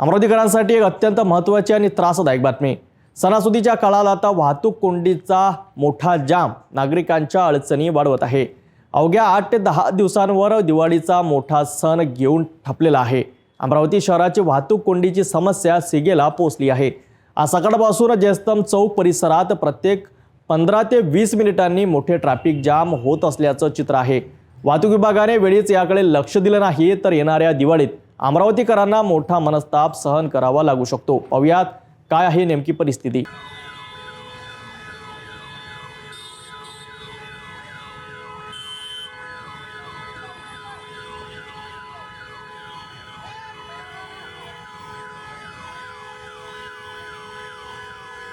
अमरावतीकरांसाठी एक अत्यंत महत्त्वाची आणि त्रासदायक बातमी. सणासुदीच्या काळात आता वाहतूक कोंडीचा मोठा जाम नागरिकांच्या अडचणी वाढवत आहे. अवघ्या आठ ते दहा दिवसांवर दिवाळीचा मोठा सण घेऊन ठपलेला आहे. अमरावती शहराची वाहतूक कोंडीची समस्या सिगेला पोचली आहे. आज सकाळपासून जयस्तम चौक परिसरात प्रत्येक पंधरा ते वीस मिनिटांनी मोठे ट्रॅफिक जाम होत असल्याचं चित्र आहे. वाहतूक विभागाने वेळीच याकडे लक्ष दिलं नाही तर येणाऱ्या दिवाळीत अमरावतीकरांना मोठा मनस्ताप सहन करावा लागू शकतो. पाहुयात काय आहे नेमकी परिस्थिती?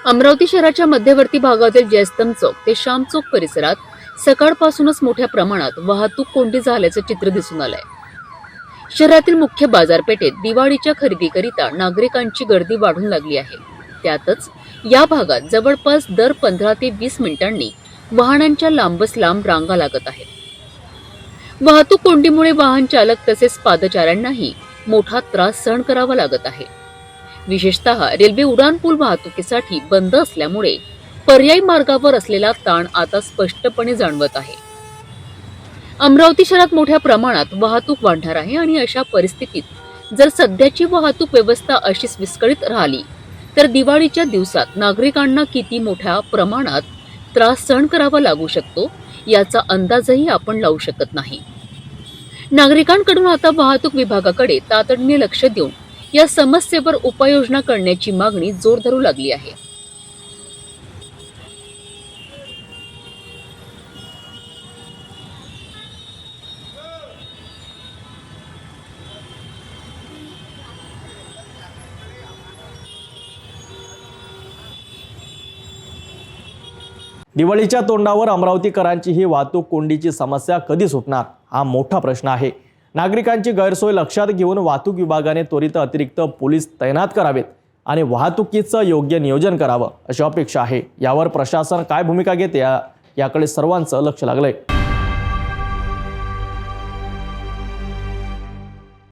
अमरावती शहराच्या मध्यवर्ती भागातील जयस्तम चौक. ते श्याम चौक परिसरात सकाळपासूनच मोठ्या प्रमाणात वाहतूक कोंडी झाल्याचं चित्र दिसून आलंय. शहरातील मुख्य बाजारपेठेत दिवाळीच्या खरेदीकरिता नागरिकांची गर्दी वाढून लागली आहे. त्यातच या भागात जवळपास दर पंधरा ते वीस मिनिटांनी वाहनांच्या लांबच लांब रांगा लागत आहेत. वाहतूक कोंडीमुळे वाहन चालक तसेच पादचाऱ्यांनाही मोठा त्रास सहन करावा लागत आहे. विशेषतः रेल्वे उड्डाणपूल वाहतुकीसाठी बंद असल्यामुळे पर्यायी मार्गावर असलेला ताण आता स्पष्टपणे जाणवत आहे. अमरावती शहरात मोठ्या प्रमाणात वाहतूक वाढणार आहे आणि अशा परिस्थितीत जर सध्याची वाहतूक व्यवस्था अशीच विस्कळीत राहिली तर दिवाळीच्या दिवसात नागरिकांना किती मोठ्या प्रमाणात त्रास सहन करावा लागू शकतो याचा अंदाजही आपण लावू शकत नाही. नागरिकांकडून आता वाहतूक विभागाकडे तातडीने लक्ष देऊन या समस्येवर उपाययोजना करण्याची मागणी जोर धरू लागली आहे. दिवाळीच्या तोंडावर अमरावतीकरांची ही वाहतूक कोंडीची समस्या कधी सुटणार हा मोठा प्रश्न आहे. नागरिकांची गैरसोय लक्षात घेऊन वाहतूक विभागाने त्वरित अतिरिक्त पोलीस तैनात करावेत आणि वाहतुकीचं योग्य नियोजन करावं अशी अपेक्षा आहे. यावर प्रशासन काय भूमिका घेते या याकडे सर्वांचं लक्ष लागलंय.